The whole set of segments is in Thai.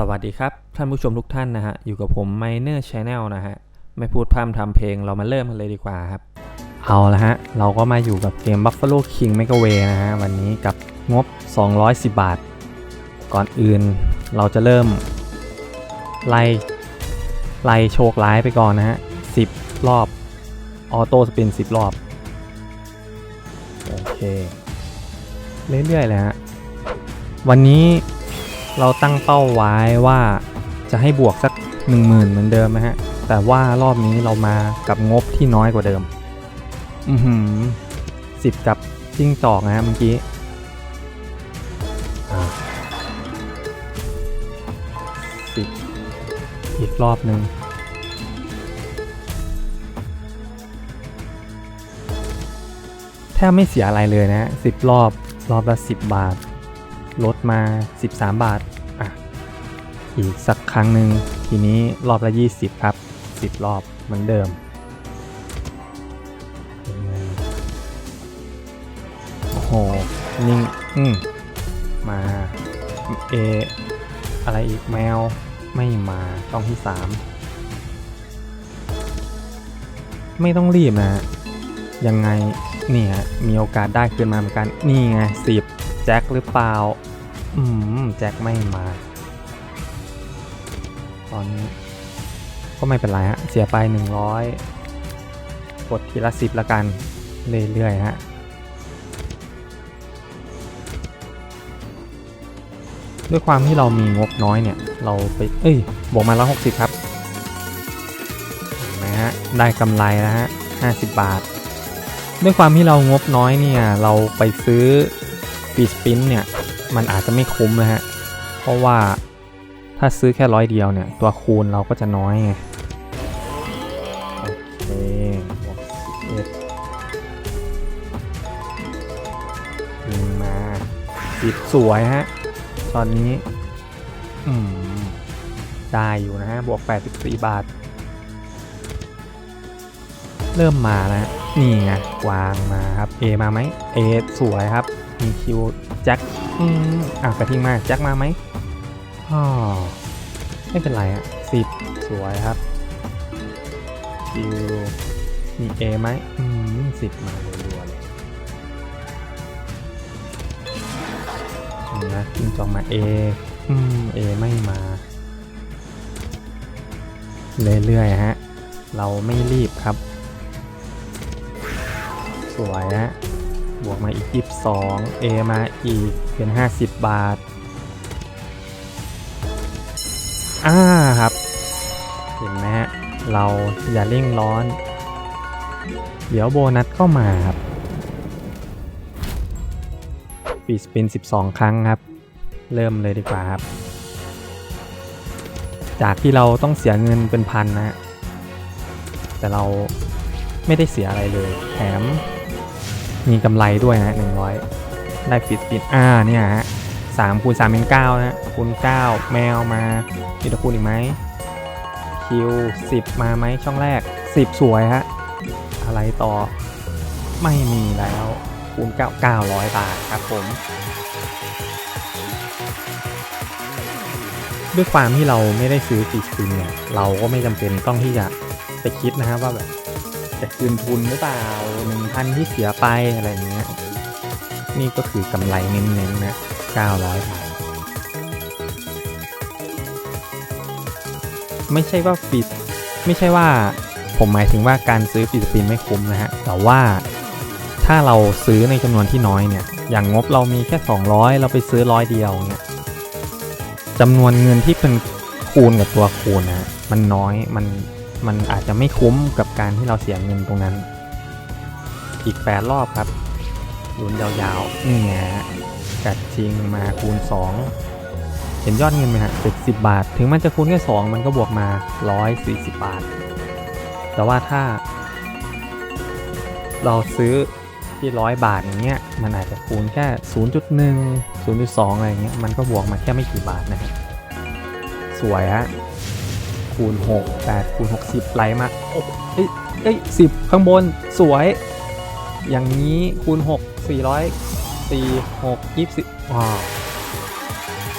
สวัสดีครับ ท่านผู้ชมทุกท่านนะฮะ อยู่กับผม Miner Channel นะฮะ ไม่พูดพร่ำทำเพลงเรามาเริ่มกันเลยดีกว่าครับ เอาละฮะ เราก็มาอยู่กับเกม Buffalo King m e g a w a y นะฮะ วันนี้กับงบ 210 บาท ก่อนอื่นเราจะเริ่ม ไล่ ไล่โชคร้ายไปก่อนนะฮะ 10 รอบ ออโต้สปิน 10 รอบ โอเค เรื่อยๆเลยฮะ วันนี้ เราตั้งเป้าไว้ว่าจะให้บวกสัก 10,000 เหมือนเดิมนะฮะ แต่ว่ารอบนี้เรามากับงบที่น้อยกว่าเดิม อือหือสิบกับจิ้งจอกนะฮะเมื่อกี้สิบอีกรอบหนึ่งแทบไม่เสียอะไรเลยนะฮะสิบรอบรอบละ10บาท ลดมา 13 บาทอะอีกสักครั้งหนึ่งทีนี้รอบละ 20 ครับ 10 รอบเหมือนเดิมโอ้โหนิ่งอืมมาเออะไรอีกแมวไม่มาต้องที่ 3 ไม่ต้องรีบนะฮะยังไงนี่ฮะมีโอกาสได้ขึ้นมาเหมือนกัน นี่ไง10 แจ็คหรือเปล่า อืม แจ็คไม่มา ตอนนี้ ก็ไม่เป็นไรฮะ เสียไป 100 กดทีละสิบละกัน เรื่อยๆฮะด้วยความที่เรามีงบน้อยเนี่ย เราไป เอ้ย บวกมาแล้ว60ครับนไหมฮะ ได้กำไรแล้วฮะ50บาท ด้วยความที่เรางบน้อยเนี่ย เราไปซื้อ ปีสปินเนี่ย มันอาจจะไม่คุ้มนะฮะ เพราะว่าถ้าซื้อแค่ร้อยเดียวเนี่ย ตัวคูณเราก็จะน้อยไง โอเคบวกสิบเอ็ดยิงมาสิบสวยฮะ ตอนนี้ อืม ได้อยู่นะฮะ บวก 84 บาท เริ่มมาแล้วนี่ไงวางมาครับ A มาไหม A สวยครับ มีคิวแจ็คอืมอะกระทิงมาแจ็คมาไหมอ๋อไม่เป็นไรอะสิบสวยครับคิวมี A ไหมอืมสิบมารัวๆเลยนะจิงจองมา A อืม A ไม่มา เรื่อยๆฮะ เราไม่รีบครับ สวยฮะ บวกมาอีก 22 A มาอีกเป็น 50 บาท อ่าครับ เห็นไหมฮะ เราอย่าเร่งร้อน เดี๋ยวโบนัสก็มาครับปีสปิน 12 ครั้งครับ เริ่มเลยดีกว่าครับ จากที่เราต้องเสียเงินเป็นพันนะ แต่เราไม่ได้เสียอะไรเลย แถม มีกำไรด้วยนะหนึ่งร้อยได้ฟิสปินอ่าเนี่ยฮะสามคูณสามเป็นเก้านะคูณเก้าแมวมามีตะคูณอีกไหมคิวสิบมาไหมช่องแรกสิบสวยฮะอะไรต่อไม่มีแล้วคูณเก้าเก้าร้อยบาทครับผม ด้วยความที่เราไม่ได้ซื้อฟิสปินเนี่ยเราก็ไม่จำเป็นต้องที่จะไปคิดนะฮะว่าแบบ จะคืนทุนหรือเปล่าหนึ่งพันที่เสียไปอะไรเงี้ย นี่ก็คือกำไรเน้นๆนะ900บาท ไม่ใช่ว่าฟิตไม่ใช่ว่าผมหมายถึงว่าการซื้อฟิสปินไม่คุ้มนะฮะ แต่ว่าถ้าเราซื้อในจำนวนที่น้อยเนี่ย อย่างงบเรามีแค่ 200 เราไปซื้อร้อยเดียวเนี่ยจำนวนเงินที่เป็นคูณกับตัวคูณนะมันน้อย มัน มันอาจจะไม่คุ้มกับการที่เราเสียเงินตรงนั้น อีก8รอบครับลุ้นยาวๆนี่ไงกัดชิงมาคูณ 2 เห็นยอดเงินไหมฮะ70บาท ถึงมันจะคูณแค่2มันก็บวกมา 140 บาท แต่ว่าถ้า เราซื้อที่ร้อยบาทอย่างเงี้ยมันอาจจะคูณแค่ 0.1 0.2 อะไรเงี้ยมันก็บวกมาแค่ไม่กี่บาทนะสวยฮะ คูณ6 8คูณ60ไหลมาโอ้เอ้ยเอ้ย10ข้างบนสวย อย่างนี้คูณ 6 400 4 6 20ว้าว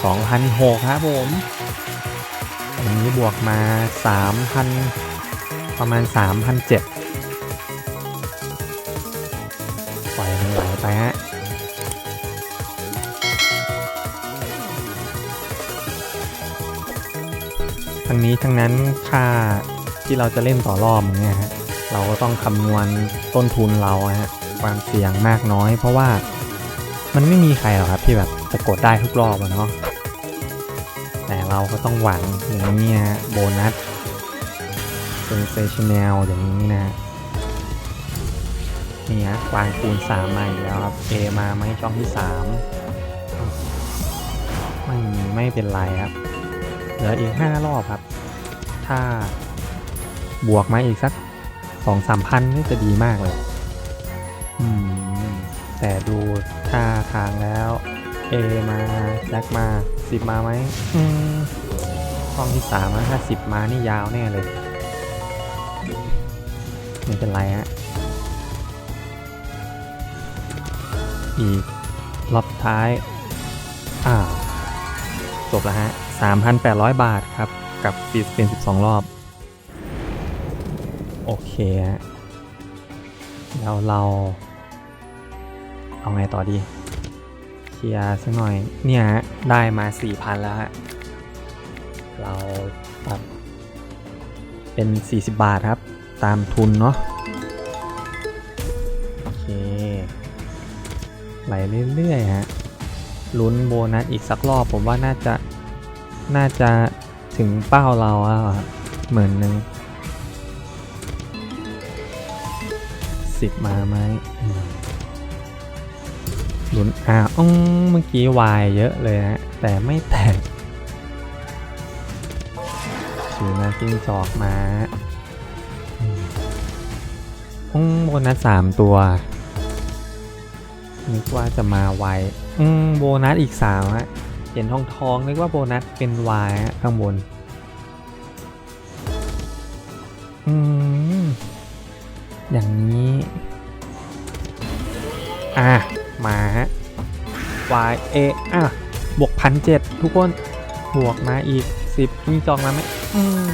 2,006ครับผมอันนี้บวกมา 3,000 ประมาณ 3,007 นี้ทั้งนั้นค่าที่เราจะเล่นต่อรอบเงี้ยฮะเราก็ต้องคำนวณต้นทุนเราฮะความเสี่ยงมากน้อย เพราะว่ามันไม่มีใครหรอกครับที่แบบจะกดได้ทุกรอบอะเนาะแต่เราก็ต้องหวังอย่างนี้ฮะโบนัสเซนเซชันแนลอย่างนี้นะนี่ฮะวางคูณ3มาอีกแล้วครับ A มาไหมช่องที่ 3 ไม่มีไม่เป็นไรครับ เหลืออีก 5 รอบครับ ถ้าบวกมาอีกสักสองสามพันนี่จะดีมากเลย อืม แต่ดูท่าทางแล้ว A มาแจ็คมา10มาไหมอืมห้องที่3นะถ้า10มานี่ยาวแน่เลย ไม่เป็นไรฮะ อีกรอบท้าย อ่า จบแล้วฮะ 3,800 บาทครับ กับฟีสเป็น12 รอบ โอเคฮะแล้วเรา เอาไงต่อดีเคลียร์สักหน่อย เนี่ยฮะได้มา 4,000 แล้วฮะ เราตัดเป็น 40 บาทครับ ตามทุนเนาะ โอเค ไหลเรื่อยๆฮะลุ้นโบนัสอีกสักรอบผมว่าน่าจะน่าจะ ถึงเป้าเราอะครับหมื่นหนึ่งสิบมาไหมอืมลุ้นอ่าอืมเมื่อกี้วายเยอะเลยนะ แต่ไม่แตกถือมาจิ้งจอกมาอืมอืมโบนัสสามตัว นึกว่าจะมาไวอืมโบนัสอีกสามฮะ เห็นทองทองนึกว่าโบนัสเป็นวายข้างบน อืม อย่างนี้ อะ มาฮะ y a อะ บวกพันเจ็ดทุกคน บวกมาอีกสิบมีจองมาไหมอืม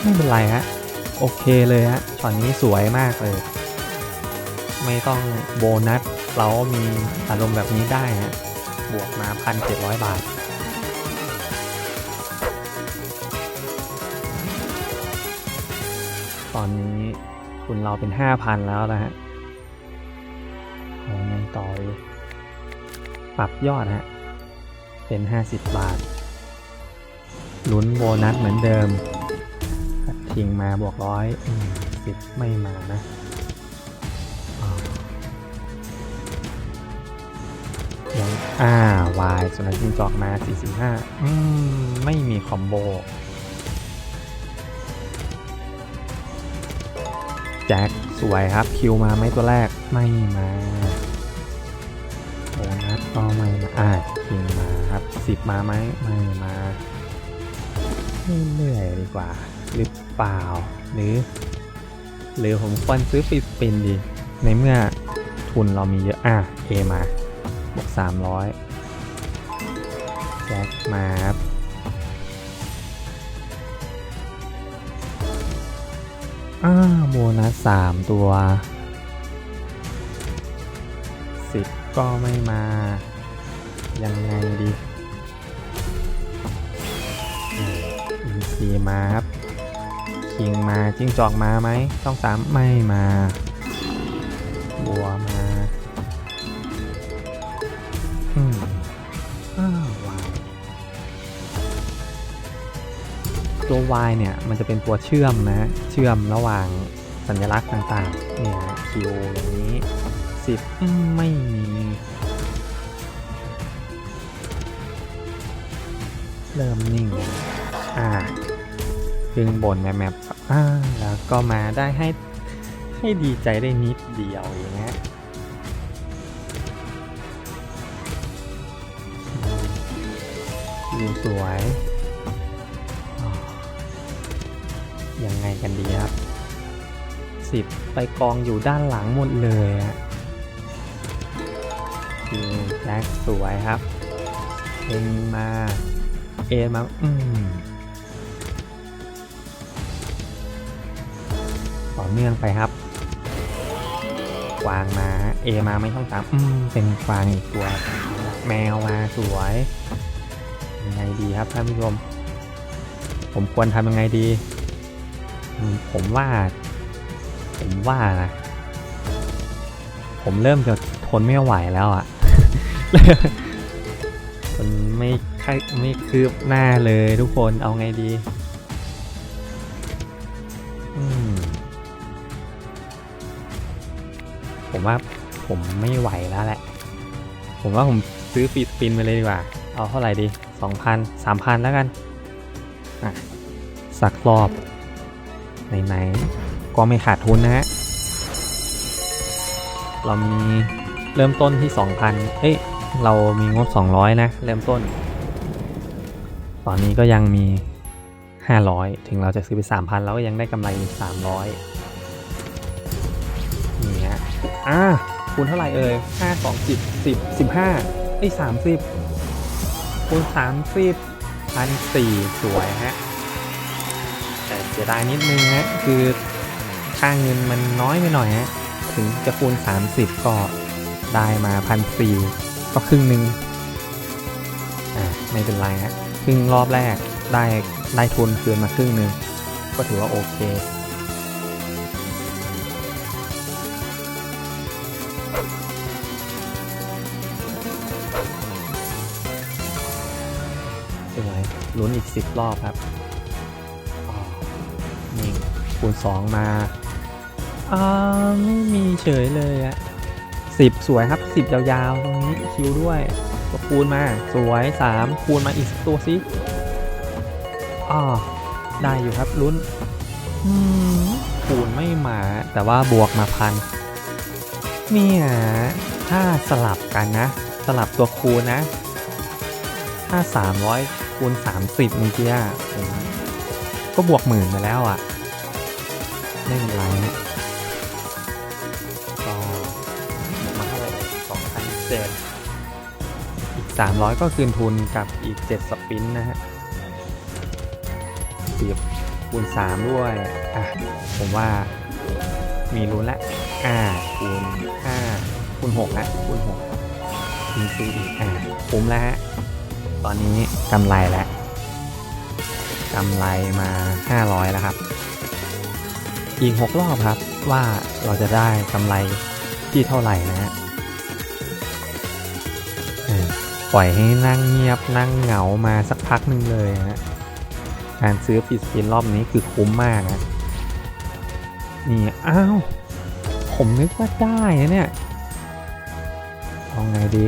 ไม่เป็นไรฮะ โอเคเลยฮะช็อตนี้สวยมากเลย ไม่ต้องโบนัสเรามีอารมณ์แบบนี้ได้ฮะ บวกมา1,700บาท ตอนนี้คุณเราเป็น5,000แล้วนะฮะเอาไงต่อดีปรับยอดฮะ เป็น 50 บาท ลุ้นโบนัสเหมือนเดิมทิ้งมาบวกร้อยสิบไม่มานะ อ่าวายสุนัขจิ้งจอกมา 45 อืม ไม่มีคอมโบ แจ็คสวยครับ คิวมาไหมตัวแรก ไม่มาโบนัสก็ไม่มาอ่าคิงมาครับ10มาไหมไม่มาเรื่อยๆดีกว่า หรือเปล่า หรือ หรือผมควรซื้อฟิสปินดี ในเมื่อทุนเรามีเยอะ อะเอมา สามร้อยแจ็คมาครับอ้าโบนัสสามตัวสิบก็ไม่มา ยังไงดีอินซีมาครับคิงมาจิ้งจอกมาไหมช่องสามไม่มา บัวมา Y เนี่ยมันจะเป็นตัวเชื่อมนะ เชื่อมระหว่างสัญลักษณ์ต่างๆ เนี่ยคิวอย่างนี้สิบไม่มี เริ่มนิ่ง อ่าครึ่งบนแมปแมปอ่าแล้วก็มาได้ให้ให้ดีใจได้นิดเดียวอย่างเงี้ยสวย ยังไงกันดีครับสิบไปกองอยู่ด้านหลังหมดเลยอะคือแจ็คสวยครับเอ็นมาเอมาอืมต่อเนื่องไปครับวางมาเอมาไม่ต้องตามอืมเป็นกวางอีกตัว แมวมาสวยยังไงดีครับท่านผู้ชมผมควรทำยังไงดี ผมว่า ผมว่านะ ผมเริ่มจะทนไม่ไหวแล้วอะ่ะมันไม่ค่อยไม่คืบหน้าเลยทุกคนเอาไงดี ผมว่าผมไม่ไหวแล้วแหละ ผมว่าผมซื้อฟีสปินไปเลยดีกว่า เอาเท่าไหร่ดีสองพันสามพันแล้วกัน อะ สักรอบ ไหนๆก็ไม่ขาดทุนนะฮะ เรามีเริ่มต้นที่ 2,000 เอ้ย เรามีงบ 200 นะ เริ่มต้น ตอนนี้ก็ยังมี 500 ถึงเราจะซื้อไป 3,000แล้วก็ยังได้กำไรอีก300 นี่ฮะ อ่าคูณเท่าไหร่เอ่ย5 2 10 10 15เอ้ย30คูณ30พันสี่สวยฮะ สียดายนิดนึงฮะคือค่าเงินมันน้อยไปหน่อยฮะถึงจะคูณ 30 ก็ได้มาพันสี่ก็ครึ่งหนึ่งอ่าไม่เป็นไรฮะครึ่งรอบแรกได้ได้ทุนคืนมาครึ่งหนึ่งก็ถือว่าโอเคสวยลุ้นอีก 10 รอบครับ นี่คูณ2 มาอ่าไม่มีเฉยเลยอะสิบสวยครับสิบยาวๆ ตรงนี้คิวด้วยก็คูณมาสวยสามคูณมาอีกสักตัวสิอ่าได้อยู่ครับลุ้นอืมคูณไม่มาแต่ว่าบวกมาพันเนี่ยถ้าสลับกันนะ สลับตัวคูณนะ ถ้า 300คูณ30เมื่อกี้อะผม ก็บวกหมื่นไปแล้วอะ ไม่เป็นไรนะก็มาเท่าไหร่สองพันเจ็ดอีก300ก็คืนทุนกับอีก7สปินนะฮะเสียบคูณ3ด้วย อะ ผมว่ามีลุ้นละอ่าคูณ5คูณ6นะคูณ6คูณซื้ออีกอ่าคุ้มแล้วฮะ ตอนนี้กำไรแล้ว กำไรมา 500 แล้วครับ อีก 6 รอบครับว่าเราจะได้กำไรที่เท่าไหร่นะฮะปล่อยให้นั่งเงียบนั่งเหงามาสักพักหนึ่งเลยนะฮะการซื้อปิดสปินรอบนี้คือคุ้มมากนะนี่อ้าว ผมนึกว่าได้นะเนี่ยเอาไงดี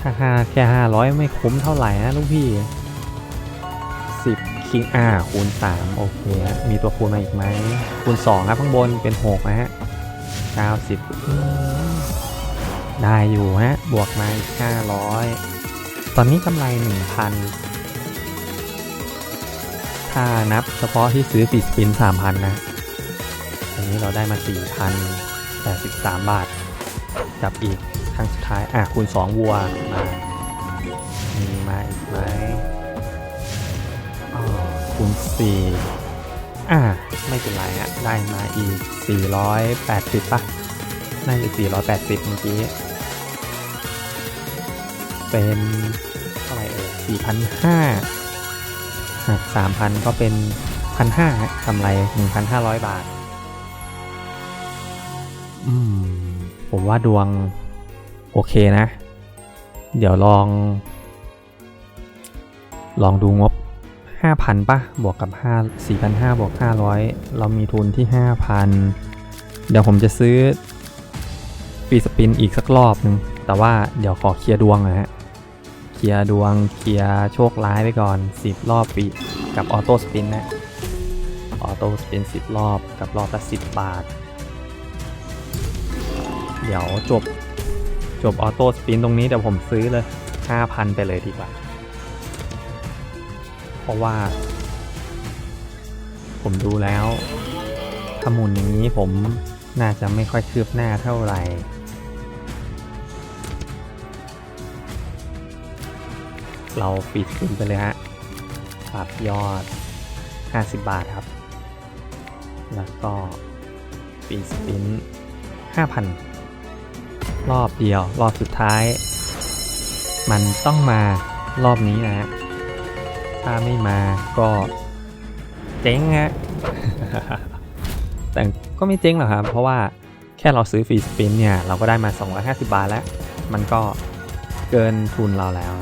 ถ้าห้าแค่ห้าร้อยไม่คุ้มเท่าไหร่นะลูกพี่ สิบคิงอ่าคูณสามโอเคฮะมีตัวคูณมาอีกไหมคูณสองครับข้างบนเป็นหกนะฮะเก้าสิบได้อยู่ฮะ บวกมาอีกห้าร้อยตอนนี้กำไรหนึ่งพันถ้านับเฉพาะที่ซื้อปีสปินสามพันนะตอนนี้เราได้มาสี่พันแปดสิบสามบาท กับอีกครั้งสุดท้าย อะคูณ 2 วัวมามีมาอีกไหม 4อะไม่เป็นไรฮะ ได้มาอีก 480ป่ะน่าจะ480 เมื่อกี้ เป็นเท่าไหร่เอ่ย4,500หัก3,000 ก็เป็น1,500กำไร 1,500 บาท อืม ผมว่าดวง โอเคนะ เดี๋ยวลอง ลองดูงบ 5,000ป่ะ บวกกับ 5 4,500 บวก 500 เรามีทุนที่ 5,000 เดี๋ยวผมจะซื้อฟีสปินอีกสักรอบหนึ่งแต่ว่าเดี๋ยวขอเคลียร์ดวงนะฮะ เคลียร์ลียร์ดวง เคลียร์โชคร้ายไปก่อน 10 รอบปีกับออโต้สปินนะ ออโต้สปิน 10 รอบกับรอบละ 10 บาท เดี๋ยวจบจบออโต้สปินตรงนี้เดี๋ยวผมซื้อเลย 5,000 ไปเลยดีกว่า เพราะว่า ผมดูแล้วถ้าหมุนอย่างนี้ผมน่าจะไม่ค่อยคืบหน้าเท่าไหร่ เราปิดสินไปเลยฮะปรับยอด 50 บาทครับ แล้วก็ปีสปิน5,000 รอบเดียว รอบสุดท้าย มันต้องมารอบนี้นะฮะ ถ้าไม่มาก็เจ๊งฮะแต่ก็ไม่เจ๊งหรอกครับ เพราะว่าแค่เราซื้อฟรีสปินเนี่ย เราก็ได้มา 250 บาทแล้ว มันก็เกินทุนเราแล้ว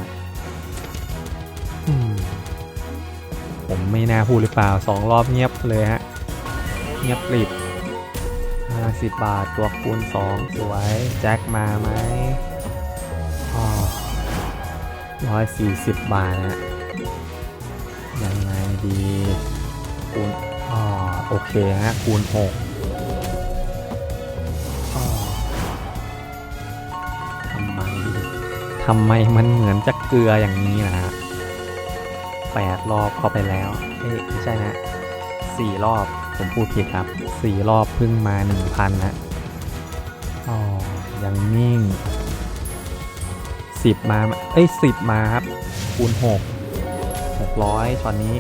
ผมไม่น่าพูดหรือเปล่าสองรอบเงียบเลยฮะ เงียบกริบ50 บาทตัวคูณ 2 สวย แจ็คมาไหมอ๋อ140บาทนะ ดี คูณอ๋อโอเคฮะ คูณ6อ๋อทำไมทำไมมันเหมือนจะเกลืออย่างนี้นะฮะแปดรอบเข้าไปแล้ว เอ๊ะไม่ใช่นะสี่รอบ ผมพูดผิดครับสี่รอบเพิ่งมาหนึ่งพันนะอ๋อ ยังนิ่งสิบมา เอ้ยสิบมาครับ คูณหกหกร้อยตอนนี้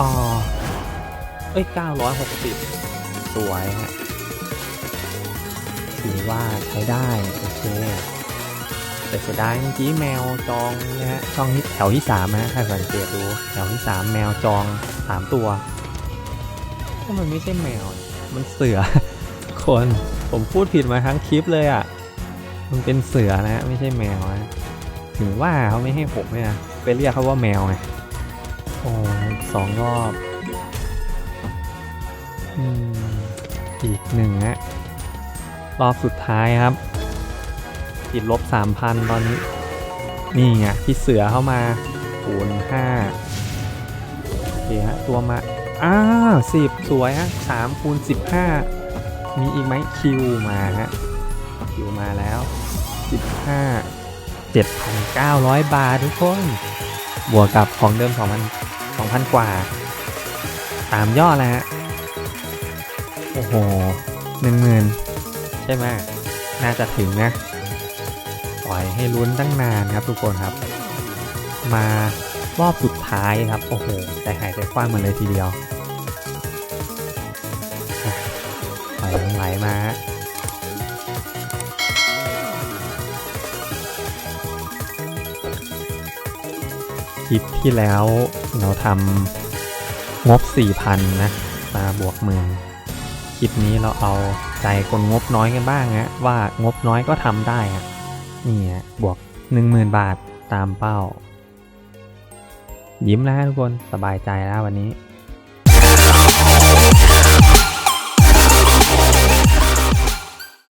อ๋อเอ้ยเก้าร้อยหกสิบสวยฮะถือว่าใช้ได้ โอเค แต่เสียดายเมื่อกี้แมวจองนะฮะ ช่องที่แถวที่สามนะถ้าสังเกตดู แถวที่สามแมวจองสามตัวก็มันไม่ใช่แมว มันเสือ คน ผมพูดผิดมาทั้งคลิปเลยอะ มันเป็นเสือนะ ไม่ใช่แมวนะ ถึงว่าเขาไม่ให้ผมเนี่ยนะ ไปเรียกเขาว่าแมวไง อ้สองรอบอือีกหนึ่งฮะรอบสุดท้ายครับ ติดลบสามพันตอนนี้ นี่ไงพี่เสือเข้ามาคูณห้าโอเคฮะ ตัวมา อ้าสิบสวยฮะสามคูณสิบห้ามีอีกไหมคิวมาฮะ คิวมาแล้วสิบห้าเจ็ดพันเก้าร้อยบาททุกคน บวกกับของเดิม2,000 2,000 กว่า ตามยอดแล้วฮะ โอ้โหหนึ่งหมื่นใช่ไหมน่าจะถึงนะ ปล่อยให้ลุ้นตั้งนานครับทุกคนครับ มารอบสุดท้ายครับ โอ้โหใจหายใจคว้างเหมือนเลยทีเดียวอะปล่อยมันไหลมา คลิปที่แล้วเราทำงบ 4,000 นะมาบวกหมื่นคลิปนี้เราเอาใจคนงบน้อยกันบ้างนะว่างบน้อยก็ทำได้อะนี่ฮะบวก 10,000 บาทตามเป้า ยิ้มแล้วฮะทุกคนสบายใจแล้ววันนี้